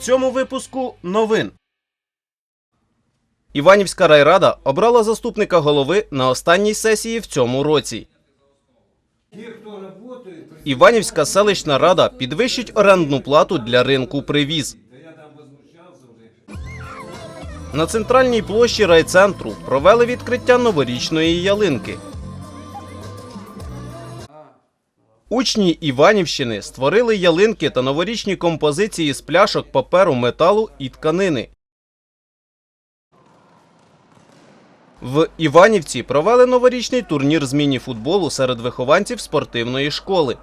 цьому випуску новин. Іванівська райрада обрала заступника голови на останній сесії в цьому році. Іванівська селищна рада підвищить орендну плату для ринку привіз. На центральній площі райцентру провели відкриття новорічної ялинки. Учні Іванівщини створили ялинки та новорічні композиції з пляшок, паперу, металу і тканини. В Іванівці провели новорічний турнір з міні-футболу серед вихованців спортивної школи.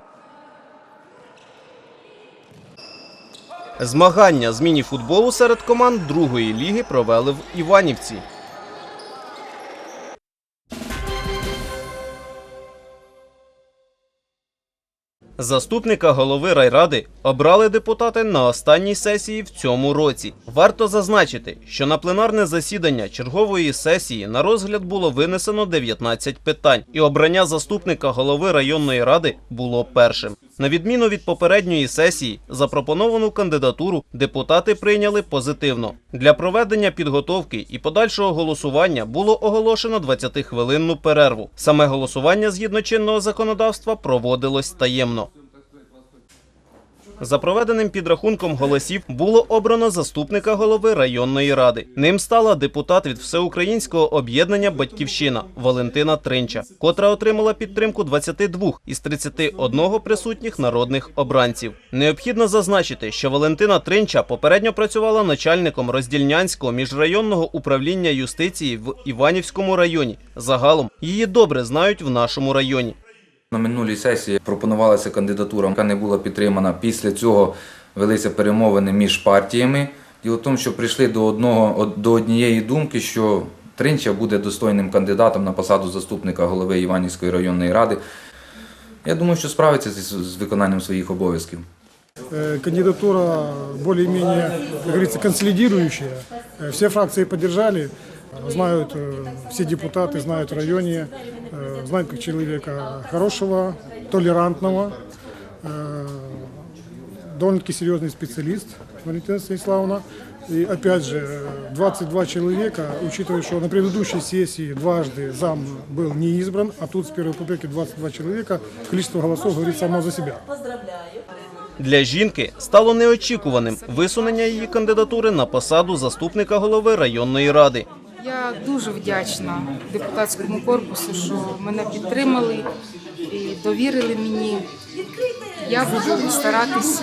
Змагання з міні-футболу серед команд другої ліги провели в Іванівці. Заступника голови райради обрали депутати на останній сесії в цьому році. Варто зазначити, що на пленарне засідання чергової сесії на розгляд було винесено 19 питань, і обрання заступника голови районної ради було першим. На відміну від попередньої сесії, запропоновану кандидатуру депутати прийняли позитивно. Для проведення підготовки і подальшого голосування було оголошено 20-хвилинну перерву. Саме голосування згідно чинного законодавства проводилось таємно. За проведеним підрахунком голосів було обрано заступника голови районної ради. Ним стала депутат від всеукраїнського об'єднання Батьківщина Валентина Тринча, котра отримала підтримку 22 із 31 присутніх народних обранців. Необхідно зазначити, що Валентина Тринча попередньо працювала начальником роздільнянського міжрайонного управління юстиції в Іванівському районі. Загалом її добре знають в нашому районі. На минулій сесії пропонувалася кандидатура, яка не була підтримана. Після цього велися перемовини між партіями. Діло в тому, що прийшли до одного до однієї думки, що Тринча буде достойним кандидатом на посаду заступника голови Іванівської районної ради. Я думаю, що справиться з, виконанням своїх обов'язків. Э, Кандидатура более-менее, как говорится, консолидирующая. Э, Все фракции поддержали. Знают, э, все депутаты знают в районе, э, знают как человека хорошего, толерантного, э, довольно-таки серьезный специалист Валентина Станиславовна. И опять же, э, 22 человека, учитывая, что на предыдущей сессии дважды зам был не избран, а тут с первой попытки 22 человека, количество голосов говорит само за себя. Для жінки стало неочікуваним висунення її кандидатури на посаду заступника голови районної ради. Я дуже вдячна депутатському корпусу, що мене підтримали і довірили мені. Я буду старатись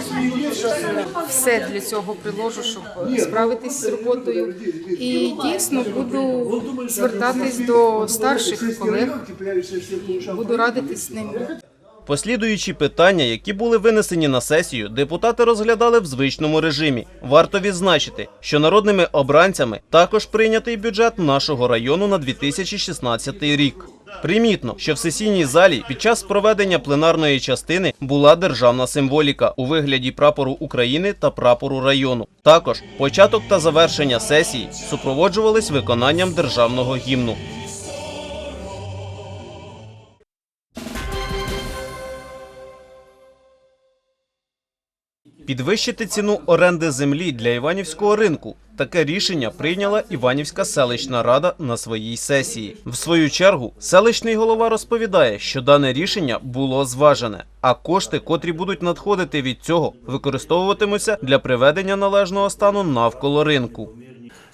все для цього приложу, щоб справитись з роботою. І дійсно буду звертатись до старших колег, буду радитись з ними. Послідуючі питання, які були винесені на сесію, депутати розглядали в звичному режимі. Варто відзначити, що народними обранцями також прийнятий бюджет нашого району на 2016 рік. Примітно, що в сесійній залі під час проведення пленарної частини була державна символіка у вигляді прапору України та прапору району. Також початок та завершення сесії супроводжувались виконанням державного гімну. Підвищити ціну оренди землі для Іванівського ринку. Таке рішення прийняла Іванівська селищна рада на своїй сесії. В свою чергу селищний голова розповідає, що дане рішення було зважене, а кошти, котрі будуть надходити від цього, використовуватимуться для приведення належного стану навколо ринку.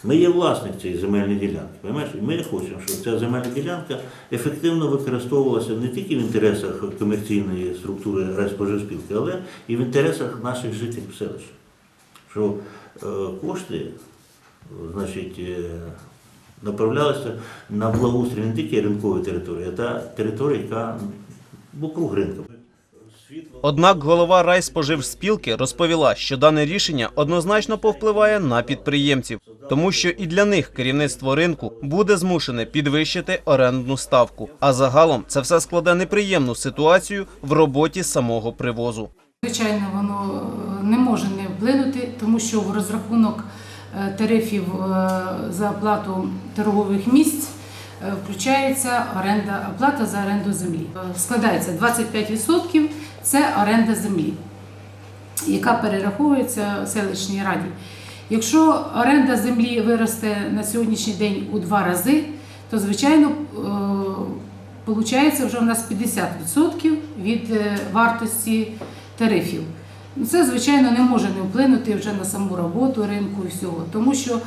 Ми є власник цієї земельної ділянки. Понимаєш? І ми хочемо, щоб ця земельна ділянка ефективно використовувалася не тільки в інтересах комерційної структури райспоживспілки, але і в інтересах наших жителів селища. Що е, кошти значить, е, направлялися на благоустрій не тільки ринкової території, а та територія, яка вокруг ринку. Однак голова райспоживспілки розповіла, що дане рішення однозначно повпливає на підприємців, тому що і для них керівництво ринку буде змушене підвищити орендну ставку. А загалом це все складе неприємну ситуацію в роботі самого привозу. Звичайно, воно е, не може не вплинути, тому що в розрахунок е, тарифів е, за оплату торгових місць включається оренда, оплата за оренду землі. Е, Складається 25% – це оренда землі. яка перераховується селищній раді. Якщо оренда землі виросте на сьогоднішній день у два рази, то звичайно виходить вже у нас 50% від е, вартості тарифів. Це, звичайно, не може не вплинути вже на саму роботу ринку і всього, тому що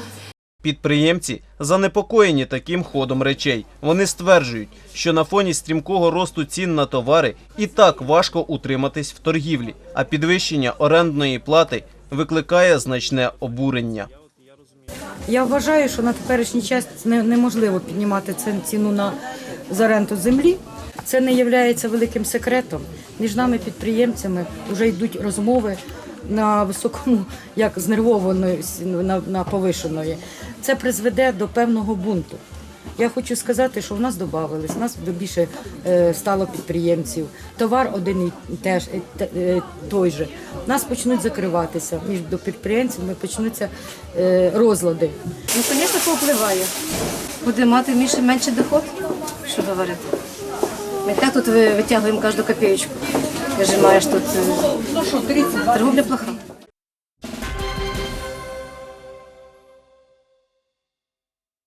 Підприємці занепокоєні таким ходом речей. Вони стверджують, що на фоні стрімкого росту цін на товари і так важко утриматись в торгівлі, а підвищення орендної плати викликає значне обурення. Я вважаю, що на теперішній час неможливо піднімати ці- ціну на за оренду землі. Це не є великим секретом. Між нами, підприємцями, вже йдуть розмови на високому, як знервованої, на, на повишеної. Це призведе до певного бунту. Я хочу сказати, що в нас додавалось, в нас більше е, стало підприємців. Товар один і теж е, е, той же. Нас почнуть закриватися між до підприємців, почнуться розлади. Ну, звісно, повпливає. Буде мати менше доход, що говорити. Ми так тут витягуємо кожну копеечку. Вижимаєш тут. е, Торговля плоха.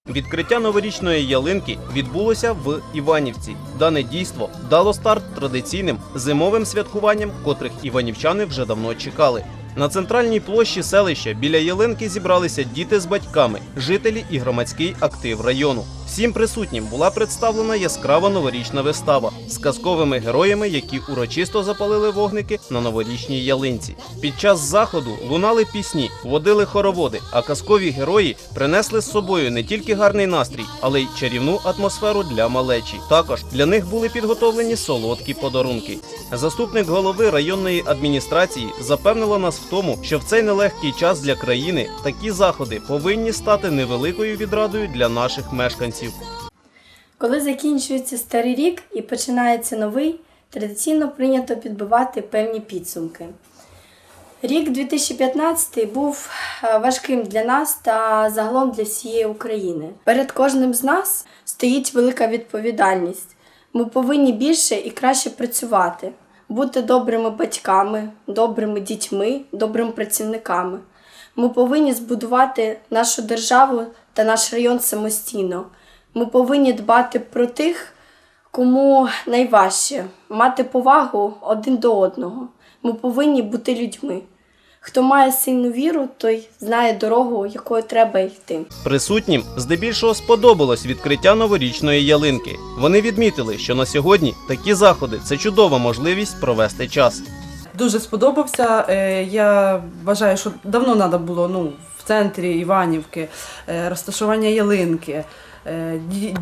Відкриття новорічної ялинки відбулося в Іванівці. Дане дійство дало старт традиційним зимовим святкуванням, котрих іванівчани вже давно чекали. На центральній площі селища біля ялинки зібралися діти з батьками, жителі і громадський актив району. Всім присутнім була представлена яскрава новорічна вистава з казковими героями, які урочисто запалили вогники на новорічній ялинці. Під час заходу лунали пісні, водили хороводи, а казкові герої принесли з собою не тільки гарний настрій, але й чарівну атмосферу для малечі. Також для них були підготовлені солодкі подарунки. Заступник голови районної адміністрації запевнила нас в тому, що в цей нелегкий час для країни такі заходи повинні стати невеликою відрадою для наших мешканців. Коли закінчується старий рік і починається новий, традиційно прийнято підбивати певні підсумки. Рік 2015 був е, важким для нас та загалом для всієї України. Перед кожним з нас стоїть велика відповідальність. Ми повинні більше і краще працювати, бути добрими батьками, добрими дітьми, добрими працівниками. Ми повинні збудувати нашу державу та наш район самостійно. Ми повинні дбати про тих, кому найважче, мати повагу один до одного. Ми повинні бути людьми. Хто має сильну віру, той знає дорогу, якою треба йти. Присутнім здебільшого сподобалось відкриття новорічної ялинки. Вони відмітили, що на сьогодні такі заходи це чудова можливість провести час. Дуже сподобався. Е, Я вважаю, що давно треба було ну, в центрі Іванівки, е, розташування ялинки,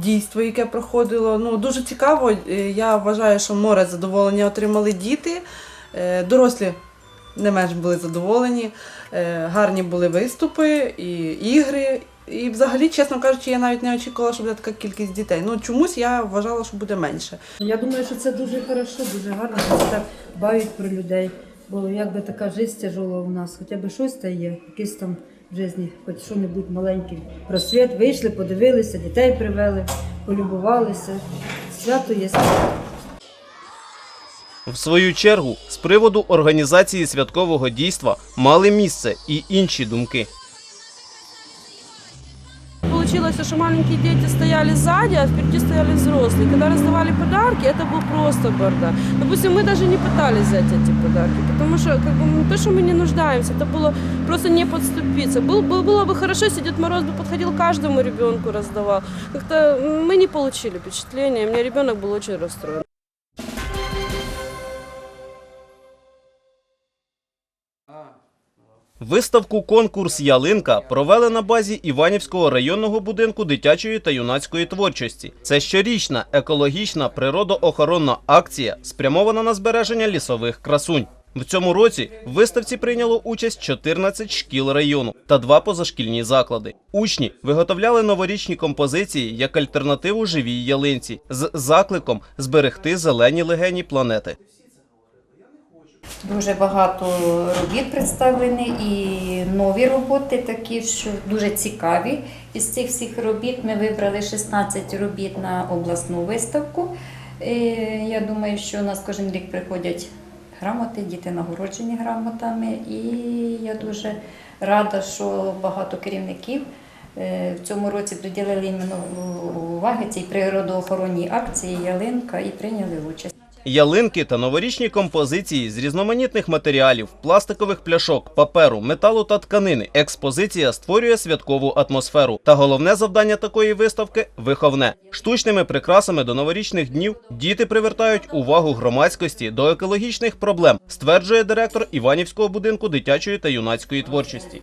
дійство, яке проходило. Ну, дуже цікаво. Е, Я вважаю, що море задоволення отримали діти, Е, дорослі не менш були задоволені, Е, гарні були виступи і ігри. І взагалі, чесно кажучи, я навіть не очікувала, що буде така кількість дітей. Ну чомусь я вважала, що буде менше. Я думаю, що це дуже хорошо, дуже гарно, що так дбають про людей. Бо якби така життя тяжела у нас, хоча б щось та є, якийсь там в житті, хоч що-небудь маленький просвіт, вийшли, подивилися, дітей привели, полюбувалися. Свято є свято. В свою чергу, з приводу організації святкового дійства мали місце і інші думки Получилось, что маленькие дети стояли сзади, а впереди стояли взрослые. Когда раздавали подарки, это был просто бардак. Допустим, мы даже не пытались взять эти подарки, потому что как бы, не то, что мы не нуждаемся, это было просто не подступиться. Был, был- было бы хорошо, если Дед Мороз бы подходил каждому ребенку раздавал. Как-то мы не получили впечатления, у меня ребенок был очень расстроен. Виставку конкурс Ялинка провели на базі Іванівського районного будинку дитячої та юнацької творчості. Це щорічна екологічна природоохоронна акція, спрямована на збереження лісових красунь. В цьому році в виставці прийняло участь 14 шкіл району та два позашкільні заклади. Учні виготовляли новорічні композиції як альтернативу живій ялинці з закликом зберегти зелені легені планети. Дуже багато робіт представлені і нові роботи такі, що дуже цікаві. Із цих всіх робіт ми вибрали 16 робіт на обласну виставку. Е, Я думаю, що у нас кожен рік приходять грамоти, діти нагороджені грамотами. І я дуже рада, що багато керівників е, в цьому році приділили іменно уваги цій природоохоронній акції Ялинка і прийняли участь. Ялинки та новорічні композиції з різноманітних матеріалів, пластикових пляшок, паперу, металу та тканини. Експозиція створює святкову атмосферу. Та головне завдання такої виставки виховне. Штучними прикрасами до новорічних днів діти привертають увагу громадськості до екологічних проблем, стверджує директор Іванівського будинку дитячої та юнацької творчості.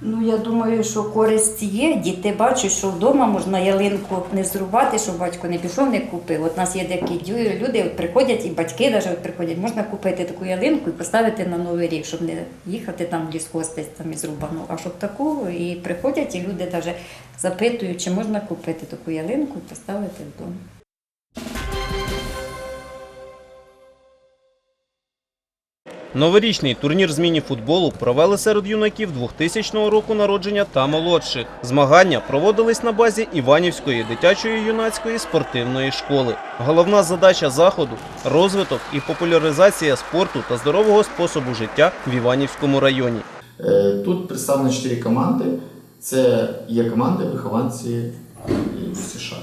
Ну, я думаю, що користь є. Діти бачать, що вдома можна ялинку не зрубати, щоб батько не пішов, не купив. От у нас є дю- люди, от приходять, і батьки навіть приходять, можна купити таку ялинку і поставити на новий рік, щоб не їхати там в лісхоз там і зрубану, а щоб таку і приходять, і люди навіть запитують, чи можна купити таку ялинку і поставити вдома. Новорічний турнір з міні-футболу провели серед юнаків 2000 року народження та молодших. Змагання проводились на базі Іванівської дитячої юнацької спортивної школи. Головна задача заходу розвиток і популяризація спорту та здорового способу життя в Іванівському районі. Е, Тут представлено чотири команди. Це є команди вихованці США.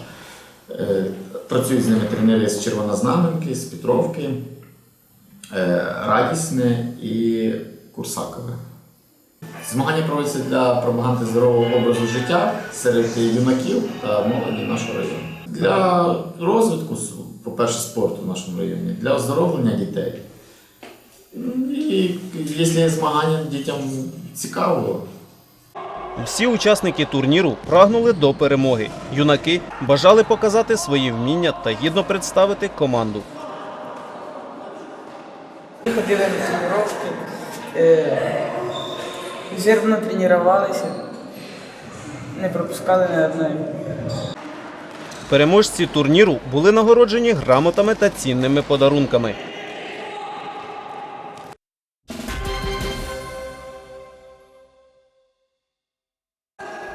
Е, Працюють з ними тренери з Червонознаменки, з Петровки, Радісне і Курсакове. Змагання проводяться для пропаганди здорового образу життя серед юнаків та молоді нашого району. Для розвитку, по-перше, спорту в нашому районі, для оздоровлення дітей. І якщо змагання дітям цікаво, Всі учасники турніру прагнули до перемоги. Юнаки бажали показати свої вміння та гідно представити команду. Ходили на тренування, е, зірвно тренувалися, не пропускали ні одної. Переможці турніру були нагороджені грамотами та цінними подарунками.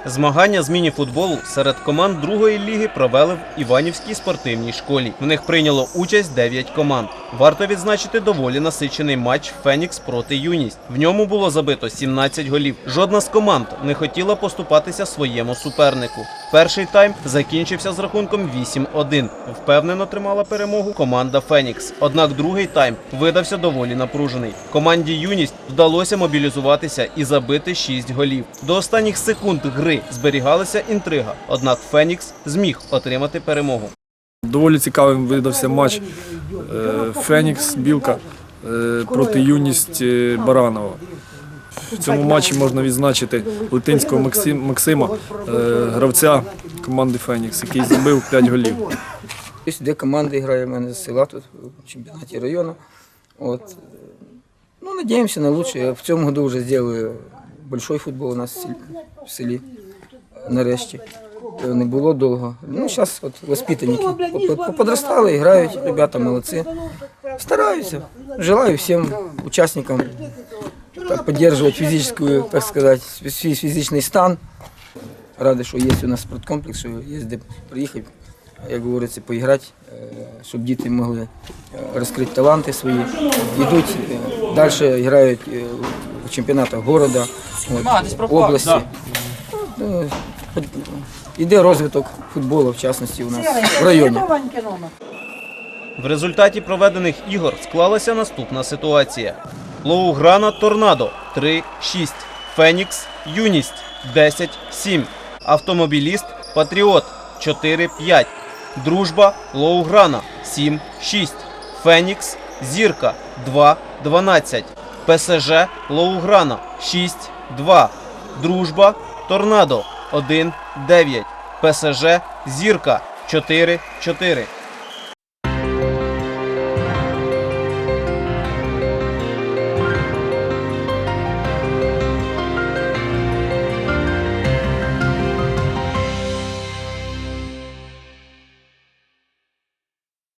Змагання з міні-футболу серед команд другої ліги провели в Іванівській спортивній школі. В них прийняло участь 9 команд. Варто відзначити доволі насичений матч Фенікс проти Юність. В ньому було забито 17 голів. Жодна з команд не хотіла поступатися своєму супернику. Перший тайм закінчився з рахунком 8-1. Впевнено тримала перемогу команда Фенікс. Однак другий тайм видався доволі напружений. Команді Юність вдалося мобілізуватися і забити 6 голів. До останніх секунд гри зберігалася інтрига. Однак Фенікс зміг отримати перемогу. Доволі цікавим видався матч е, Фенікс Білка е, проти юність Баранова. В цьому матчі можна відзначити Литинського Максима, е, гравця команди Фенікс, який забив 5 голів. Сюди команда грає в мене з села тут в чемпіонаті району. От. Ну, надіємося на лучшее. В цьому году вже зробили большой футбол у нас в селі. Нарешті. Не було довго. Ну, зараз от воспитанники поподростали, грають, ребята молодці. Стараюся. Желаю всім учасникам так, підтримувати фізичну, так сказати, свій фізичний стан. Радий, що є у нас спорткомплекс, що є де приїхати, як говориться, поіграти, щоб діти могли е, розкрити таланти свої. Йдуть далі, грають у чемпіонатах міста, області. Іде розвиток футболу, в частності, у нас в районі. В результаті проведених ігор склалася наступна ситуація: Лоуграна Торнадо. 3-6, Фенікс Юність. 10-7, Автомобіліст Патріот. 4-5, Дружба Лоуграна. 7-6, Фенікс Зірка. 2-12, ПСЖ Лоуграна. 6-2, Дружба Торнадо. 1-9, ПСЖ Зірка. 4-4.